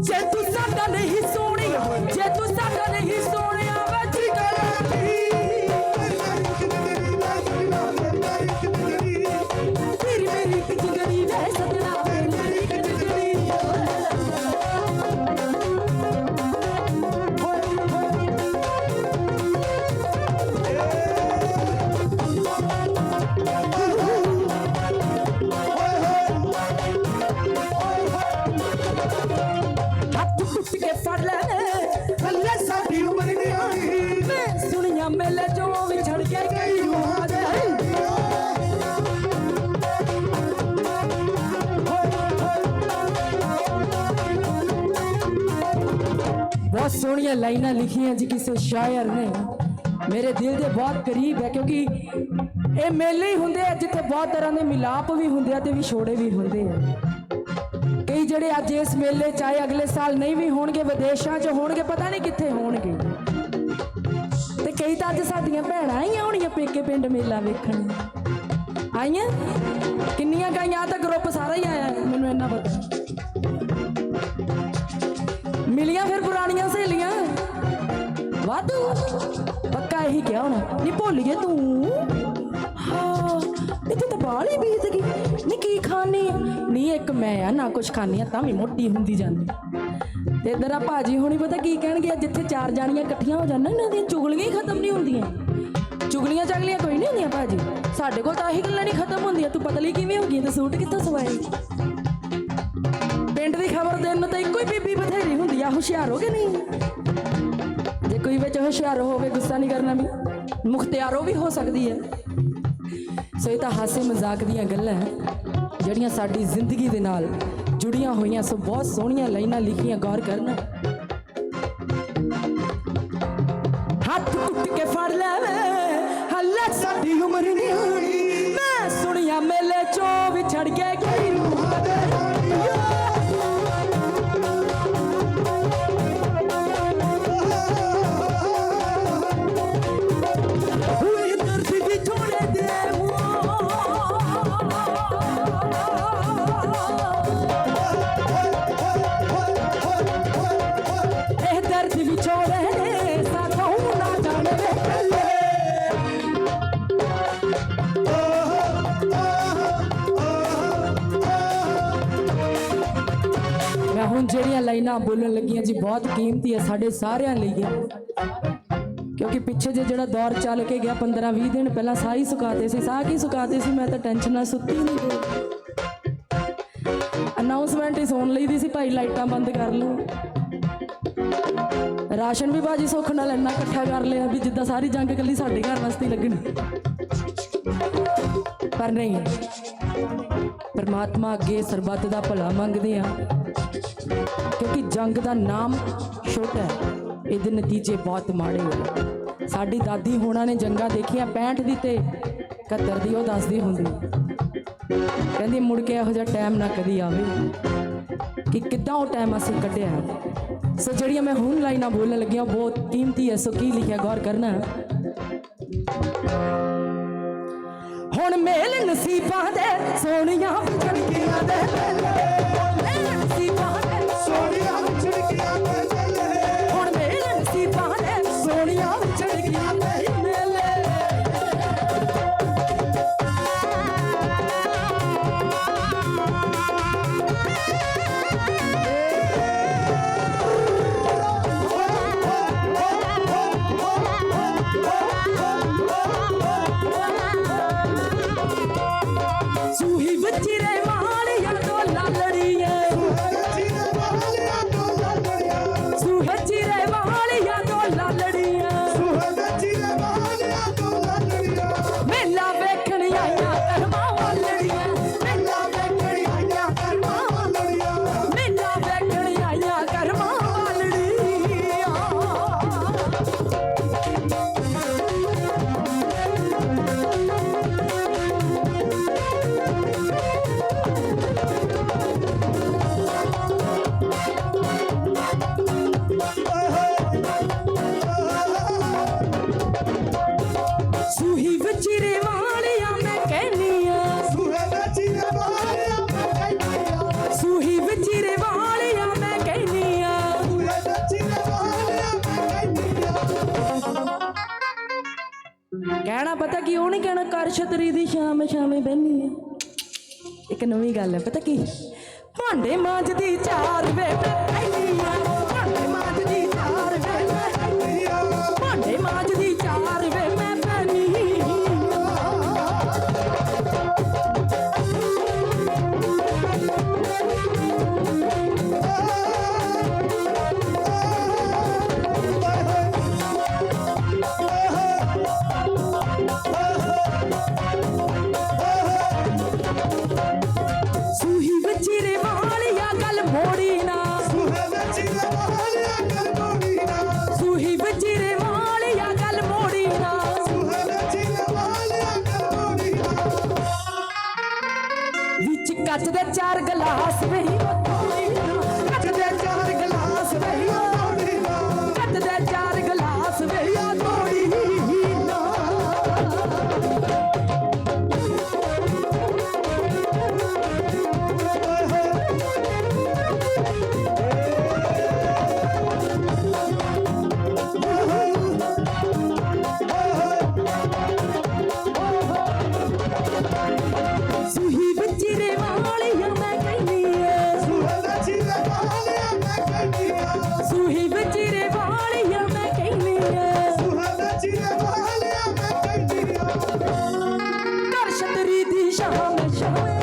ਜੇ ਤੂੰ ਸਾਡਾ ਨਹੀਂ ਸੋਹਣਿਆ ਜੇ ਤੂੰ ਸਾਡਾ ਨਹੀਂ ਸੋਹਣਿਆ ਟੁੱਟ ਕੇ ਫੜ ਲੈ। ਹੱਲੇ ਸਾਡੀ ਉਮਰ ਨਿਆਣੀ ਮੈਂ ਸੁਣੀਆਂ ਮੇਲੇ ਚੋਂ ਵਿਛੜ ਕੇ ਗਈ ਰੂਹਾਂ ਦੇ ਬਹੁਤ ਸੋਹਣੀਆਂ ਲਾਈਨਾਂ ਲਿਖੀਆਂ ਜੀ ਕਿਸੇ ਸ਼ਾਇਰ ਨੇ। ਮੇਰੇ ਦਿਲ ਦੇ ਬਹੁਤ ਕਰੀਬ ਹੈ ਕਿਉਂਕਿ ਇਹ ਮੇਲੇ ਹੀ ਹੁੰਦੇ ਆ ਜਿੱਥੇ ਬਹੁਤ ਤਰ੍ਹਾਂ ਦੇ ਮਿਲਾਪ ਵੀ ਹੁੰਦੇ ਆ ਤੇ ਵਿਛੋੜੇ ਵੀ ਹੁੰਦੇ ਆ। ਜਿਹੜੇ ਅੱਜ ਇਸ ਮੇਲੇ ਚਾਹੇ ਅਗਲੇ ਸਾਲ ਨਹੀਂ ਵੀ ਹੋਣਗੇ, ਵਿਦੇਸ਼ਾਂ 'ਚ ਹੋਣਗੇ, ਪਤਾ ਨਹੀਂ ਕਿੱਥੇ ਹੋਣਗੇ। ਤੇ ਕਈ ਤਾਂ ਅੱਜ ਸਾਡੀਆਂ ਭੈਣਾਂ ਆਈਆਂ ਹੋਣੀਆਂ ਪੇਕੇ ਪਿੰਡ ਮੇਲਾ ਵੇਖਣ। ਆਈਆਂ? ਕਿੰਨੀਆਂ ਗਾਈਆਂ ਤਾਂ ਗਰੁੱਪ ਸਾਰਾ ਹੀ ਆਇਆ, ਮੈਨੂੰ ਇੰਨਾ ਪਤਾ। ਮਿਲੀਆਂ ਫਿਰ ਪੁਰਾਣੀਆਂ ਸਹੇਲੀਆਂ? ਵਾਧੂ। ਪੱਕਾ ਇਹੀ ਕਿਹਾ ਹੋਣਾ ਨਹੀਂ ਭੁੱਲ ਗਏ ਤੂੰ? ਆ ਇੱਕ ਮੈਂ ਆ, ਨਾ ਕੁਛ ਖਾਣੀ ਆ, ਤਾਂ ਵੀ ਮੋਟੀ ਹੁੰਦੀ ਜਾਂਦੀ। ਤੇ ਇਧਰ ਆ ਭਾਜੀ ਹੁਣੀ, ਪਤਾ ਕੀ ਕਹਿਣਗੇ ਜਿੱਥੇ ਚਾਰ ਜਾਣੀਆਂ ਇਕੱਠੀਆਂ ਹੋ ਜਾਣ, ਇਹਨਾਂ ਦੀਆਂ ਚੁਗਲੀਆਂ ਹੀ ਖਤਮ ਨਹੀਂ ਹੁੰਦੀਆਂ। ਚੁਗਲੀਆਂ ਚਗਲੀਆਂ ਕੋਈ ਨਹੀਂ ਹੁੰਦੀਆਂ ਭਾਜੀ। ਸਾਡੇ ਕੋਲ ਤਾਂ ਆਹੀ ਗੱਲਾਂ ਨਹੀਂ ਖਤਮ ਹੁੰਦੀਆਂ, ਤੂੰ ਪਤਲੀ ਕਿਵੇਂ ਹੋ ਗਈ ਤੇ ਸੂਟ ਕਿੱਥੋਂ ਸਵਾਏ? ਪਿੰਡ ਦੀ ਖਬਰ ਦੇਣ ਨੂੰ ਤਾਂ ਇੱਕੋ ਹੀ ਬੀਬੀ ਬਥੇਰੀ ਹੁੰਦੀ ਆ, ਹੁਸ਼ਿਆਰ ਹੋ ਕੇ ਨਹੀਂ? ਜੇ ਕੋਈ ਵਿੱਚ ਹੁਸ਼ਿਆਰ ਹੋਵੇ, ਗੁੱਸਾ ਨਹੀਂ ਕਰਨਾ ਵੀ, ਮੁਖਤਿਆਰੋ ਵੀ ਹੋ ਸਕਦੀ ਹੈ। ਸੋ ਇਹ ਤਾਂ ਹਾਸੇ ਮਜ਼ਾਕ ਦੀਆਂ ਗੱਲਾਂ ਜਿਹੜੀਆਂ ਸਾਡੀ ਜ਼ਿੰਦਗੀ ਦੇ ਨਾਲ ਜੁੜੀਆਂ ਹੋਈਆਂ ਸੋ ਬਹੁਤ ਸੋਹਣੀਆਂ ਲਾਈਨਾਂ ਲਿਖੀਆਂ ਗੌਰ ਕਰਨ। ਹੱਥ ਟੁੱਟ ਕੇ ਫੜ ਲੈ ਹੱਲੇ ਸਾਡੀ ਉਮਰ ਨਿਆਣੀ ਮੈਂ ਸੁਣੀਆਂ ਮੇਲੇ ਚੋਂ ਵਿਛੜ ਕੇ ਗਈ ਰੂਹਾਂ ਦੇ ਹੁਣ ਜਿਹੜੀਆਂ ਲਾਈਨਾਂ ਬੋਲਣ ਲੱਗੀਆਂ ਜੀ, ਬਹੁਤ ਕੀਮਤੀ ਹੈ ਸਾਡੇ ਸਾਰਿਆਂ ਲਈ ਹੈ ਕਿਉਂਕਿ ਪਿੱਛੇ ਜੇ ਜਿਹੜਾ ਦੌਰ ਚੱਲ ਕੇ ਗਿਆ 15 20 ਦਿਨ ਪਹਿਲਾਂ, ਸਾਹ ਹੀ ਸੁਕਾਤੇ ਸੀ, ਸਾਹ ਕੀ ਸੁਕਾਤੇ ਸੀ? ਮੈਂ ਤਾਂ ਟੈਨਸ਼ਨ ਨਾਲ ਸੁੱਤੀ ਨਹੀਂ ਗਈ ਅਨਾਉਂਸਮੈਂਟ ਹੀ ਸੁਣ ਲਈ ਦੀ ਸੀ, ਭਾਈ ਲਾਈਟਾਂ ਬੰਦ ਕਰ ਲਓ। ਰਾਸ਼ਨ ਵੀ ਬਾਜੀ ਸੁੱਖ ਨਾਲ ਇੰਨਾ ਇਕੱਠਾ ਕਰ ਲਿਆ ਵੀ ਜਿੱਦਾਂ ਸਾਰੀ ਜੰਗ ਇਕੱਲੀ ਸਾਡੇ ਘਰ ਵਾਸਤੇ ਲੱਗਣੀ। ਪਰ ਨਹੀਂ। ਪਰਮਾਤਮਾ ਅੱਗੇ ਸਰਬੱਤ ਦਾ ਭਲਾ ਮੰਗਦੇ ਆ ਕਿਉਂਕਿ ਜੰਗ ਦਾ ਨਾਮ ਛੋਟਾ ਹੈ। ਇਹਦੇ ਨਤੀਜੇ ਬਹੁਤ ਮਾੜੇ ਹੋਏ ਸਾਡੀ ਦਾਦੀ ਹੋਣਾ ਨੇ ਜੰਗਾਂ ਦੇਖੀਆਂ 65 ਦੀ ਤੇ 71 ਦੀ, ਉਹ ਦੱਸਦੀ ਹੁੰਦੀ। ਕਹਿੰਦੀ ਮੁੜ ਕੇ ਇਹੋ ਜਿਹਾ ਟਾਈਮ ਨਾ ਕਦੀ ਆਵੇ ਕਿ ਕਿੱਦਾਂ ਉਹ ਟਾਈਮ ਅਸੀਂ ਕੱਢਿਆ ਸੋ ਜਿਹੜੀਆਂ ਮੈਂ ਹੁਣ ਲਾਈਨਾਂ ਬੋਲਣ ਲੱਗੀਆਂ, ਉਹ ਬਹੁਤ ਕੀਮਤੀ ਹੈ। ਸੋ ਕੀ ਲਿਖਿਆ, ਗੌਰ ਕਰਨਾ ਮੇਲ ਨਸੀਬਾਂ ਦੇ ਸੋਹਣੀਆਂ ਵਿਛੜਕੀਆਂ ਦੇ ਮੇਲ। ਕਹਿਣਾ ਪਤਾ ਕੀ ਉਹ ਨਹੀਂ ਕਹਿਣਾ ਕਰ ਛਤਰੀ ਦੀ ਸ਼ਾਮ ਸ਼ਾਮੇ ਬੈਣੀ ਆ। ਇੱਕ ਨਵੀਂ ਗੱਲ ਹੈ ਪਤਾ ਕੀ? ਭਾਂਡੇ ਮਾਂਜਦੀ ਚਾਰ ਵੇ ਮੈਂ ਪਹਿਲੀ ਆ। ਭਾਂਡੇ ਮਾਂਜਦੀ ਚਾਰ ਵੇ ਮੈਂ ਪਹਿਲੀ ਆ। ਭਾਂਡੇ ਮਾਂਜਦੀ ਚਾਰ ਸੂਹੀ ਬੱਚੀ ਰੇ ਵਾਲੀਆ ਮੈਂ ਕਹਿੰਦੀ ਏ ਸੂਹੀ ਬੱਚੀ ਰੇ ਵਾਲੀਆ ਮੈਂ ਕਹਿੰਦੀ ਏ ਕਰ ਛਤਰੀ ਦੀ ਸ਼ਾਮ ਸ਼ਾਮੇ